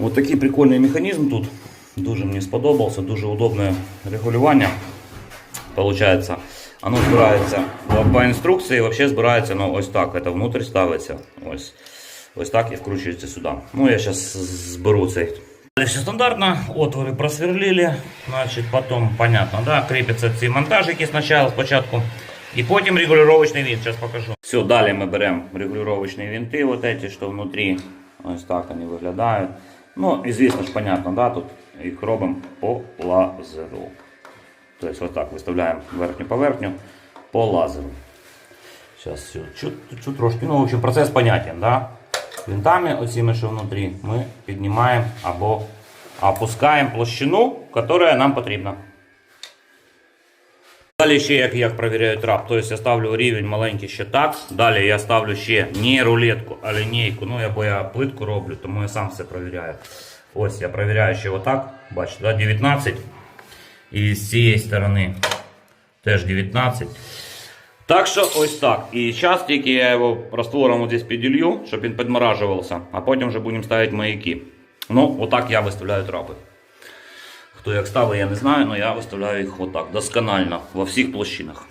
Ось такий прикольний механізм тут. Дуже мені сподобався, дуже удобне регулювання. Получається, воно збирається по- інструкції, взагалі збирається ну, ось так. Це внутрь ставиться. Ось, ось так і вкручується сюди. Ну, я зараз зберу цей. Далі все стандартно, отвори просверлили, значить, потім, понятно, да, кріпляться ці монтажики спочатку, спочатку, і потім регулювачний винт, зараз покажу. Все, далі ми беремо регулювачні винти, вот эти, що внутрі, ось так вони виглядають. Ну, і звісно ж, понятно, да, тут їх робимо по лазеру. Тобто, отак так виставляємо верхню поверхню по лазеру. Зараз чуть, чуть трошки, ну, в общем, процес понятен, да? Винтами, оціми, що внутрі, ми піднімаємо або опускаємо площину, яка нам потрібна. Далі ще як, як перевіряю трап, тобто я ставлю рівень маленький ще так. Далі я ставлю ще не рулетку, а лінійку. Ну, або я плитку роблю, тому я сам все перевіряю. Ось я перевіряю ще отак. Бачите, да, 19. І з цієї сторони теж 19. Так що ось так. І зараз тільки я його раствором здесь піділью, щоб він підморажувався, а потім вже будемо ставити маяки. Ну, отак я виставляю трапи. Хто як ставить, я не знаю, але я виставляю їх отак, досконально, во всіх площинах.